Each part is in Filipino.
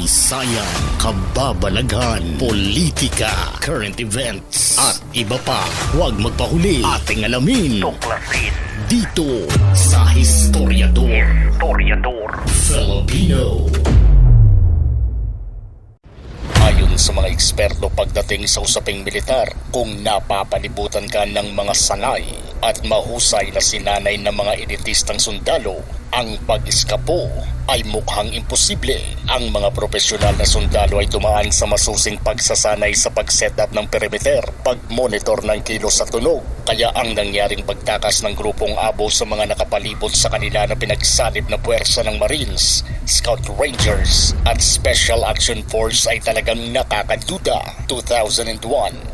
kasaysayan, kababalaghan, politika, current events, at iba pa. Huwag magpahuli ating alamin Tuklasin. dito sa Historiador Historiador. Filipino. Ayon sa mga eksperto pagdating sa usaping militar, kung napapalibutan ka ng mga sanay at mahusay na sinanay ng mga elitistang sundalo, ang pag-iskapo ay mukhang imposible. Ang mga profesional na sundalo ay dumaan sa masusing pagsasanay sa pag-set up ng perimeter, pag-monitor ng kilos sa tunog. Kaya ang nangyaring pagtakas ng grupong abo sa mga nakapalibot sa kanila na pinagsalib na puwersa ng Marines, Scout Rangers at Special Action Force ay talagang nakakaduda. 2001,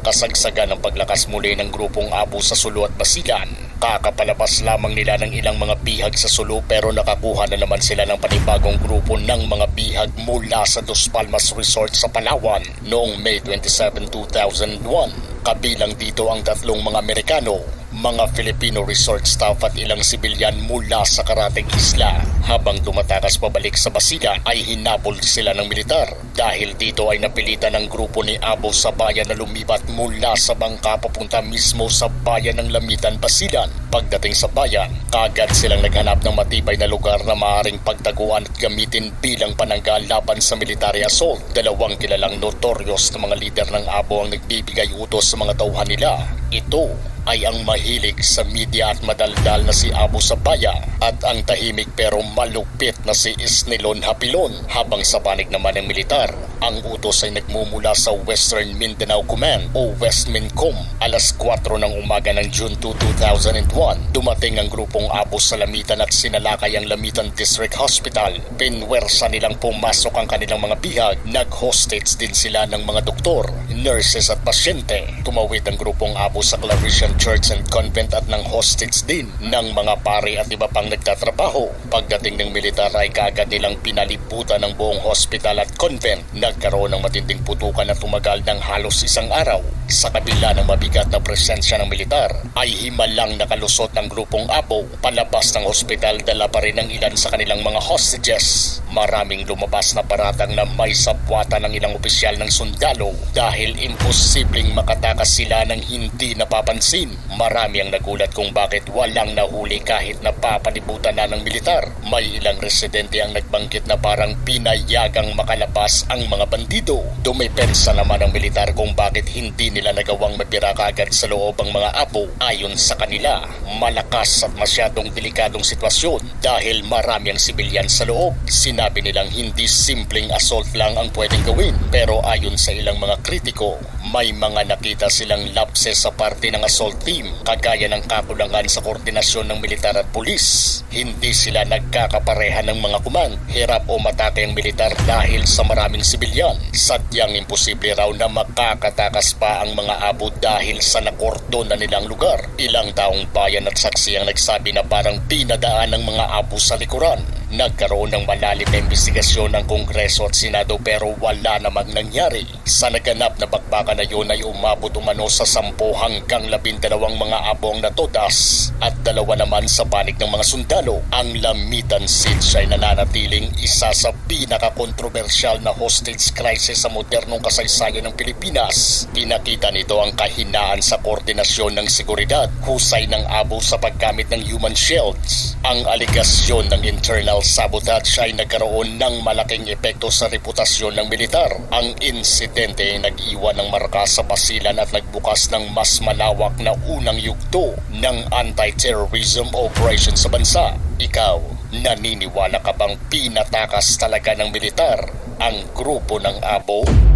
kasagsagan ng paglakas muli ng grupong abo sa Sulu at Basilan. Kakapalabas lamang nila ng ilang mga bihag sa Sulu pero nakakuha na naman sila ng panibagong grupo ng mga bihag mula sa Dos Palmas Resort sa Palawan noong May 27, 2001. Kabilang dito ang tatlong mga Amerikano, mga Filipino resort staff at ilang sibilyan mula sa Karating Isla. Habang tumatakas pabalik sa Basilan ay hinabol sila ng militar dahil dito ay napilitan ng grupo ni Abo sa bayan na lumipat mula sa bangka papunta mismo sa bayan ng Lamitan, Basilan. Pagdating sa bayan, kagad silang naghanap ng matibay na lugar na maaaring pagtaguan at gamitin bilang panangga laban sa military assault. Dalawang kilalang notorious na mga lider ng Abo ang nagbibigay utos sa mga tauhan nila. Ito ay ang mahilig sa media at madaldal na si Abu Sabaya at ang tahimik pero malupit na si Isnilon Hapilon habang sa panig naman ng militar. Ang utos ay nagmumula sa Western Mindanao Command o Westmincom. Alas 4 ng umaga ng June 2, 2001, dumating ang grupong Abu sa Lamitan at sinalakay ang Lamitan District Hospital. Pinwersa nilang pumasok ang kanilang mga bihag. Nag-hostage din sila ng mga doktor, nurses at pasyente. Tumawid ang grupong Abu sa Claretian Church and Convent at ng hostage din ng mga pari at iba pang nagtatrabaho. Pagdating ng militar ay kaagad nilang pinaliputan ng buong hospital at convent. Nagkaroon ng matinding putukan at tumagal ng halos isang araw. Sa kabila ng mabigat na presensya ng militar, ay himalang nakalusot ang grupong Abo. Palabas ng hospital dala pa rin ang ilan sa kanilang mga hostages. Maraming lumabas na paratang na may sapwata ng ilang opisyal ng sundalo dahil imposibleng makatakas sila ng hindi napapansin. Marami ang nagulat kung bakit walang nahuli kahit napapalibutan na ng militar. May ilang residente ang nagbangkit na parang pinayagang makalabas ang mga bandido. Dumipensa naman ang militar kung bakit hindi nila nagawang mapira kaagad sa loob ang mga abo. Ayon sa kanila, malakas at masyadong delikadong sitwasyon dahil marami ang sibilyan sa loob. Sinabi nilang hindi simpleng assault lang ang pwedeng gawin pero ayon sa ilang mga kritiko, may mga nakita silang lapses sa parte ng assault team kagaya ng kakulangan sa koordinasyon ng militar at pulis. Hindi sila nagkakapareha ng mga kuman. Hirap o matake ang militar dahil sa maraming sibilyan. Sadyang imposible raw na makakatakas pa ang mga abo dahil sa nakordon na nilang lugar. Ilang taong bayan at saksi ang nagsabi na parang pinadaan ng mga abo sa likuran. Nagkaroon ng malalim na investigasyon ng Kongreso at Senado pero wala namang nangyari. Sa naganap na bakbakan na yun ay umabot umano sa 10 hanggang 12 mga abong natodas at dalawa naman sa panig ng mga sundalo. Ang Lamitan Siege ay nananatiling isa sa pinakakontrobersyal na hostage crisis sa modernong kasaysayan ng Pilipinas. Pinakita nito ang kahinaan sa koordinasyon ng seguridad, husay ng abo sa paggamit ng human shields. Ang aligasyon ng internal sabotage ay nagkaroon ng malaking epekto sa reputasyon ng militar. Ang insidente ay nag-iwan ng marka sa basilan at nagbukas ng mas malawak na unang yugto ng anti-terrorism operation sa bansa. Ikaw, naniniwala ka bang pinatakas talaga ng militar ang grupo ng abo?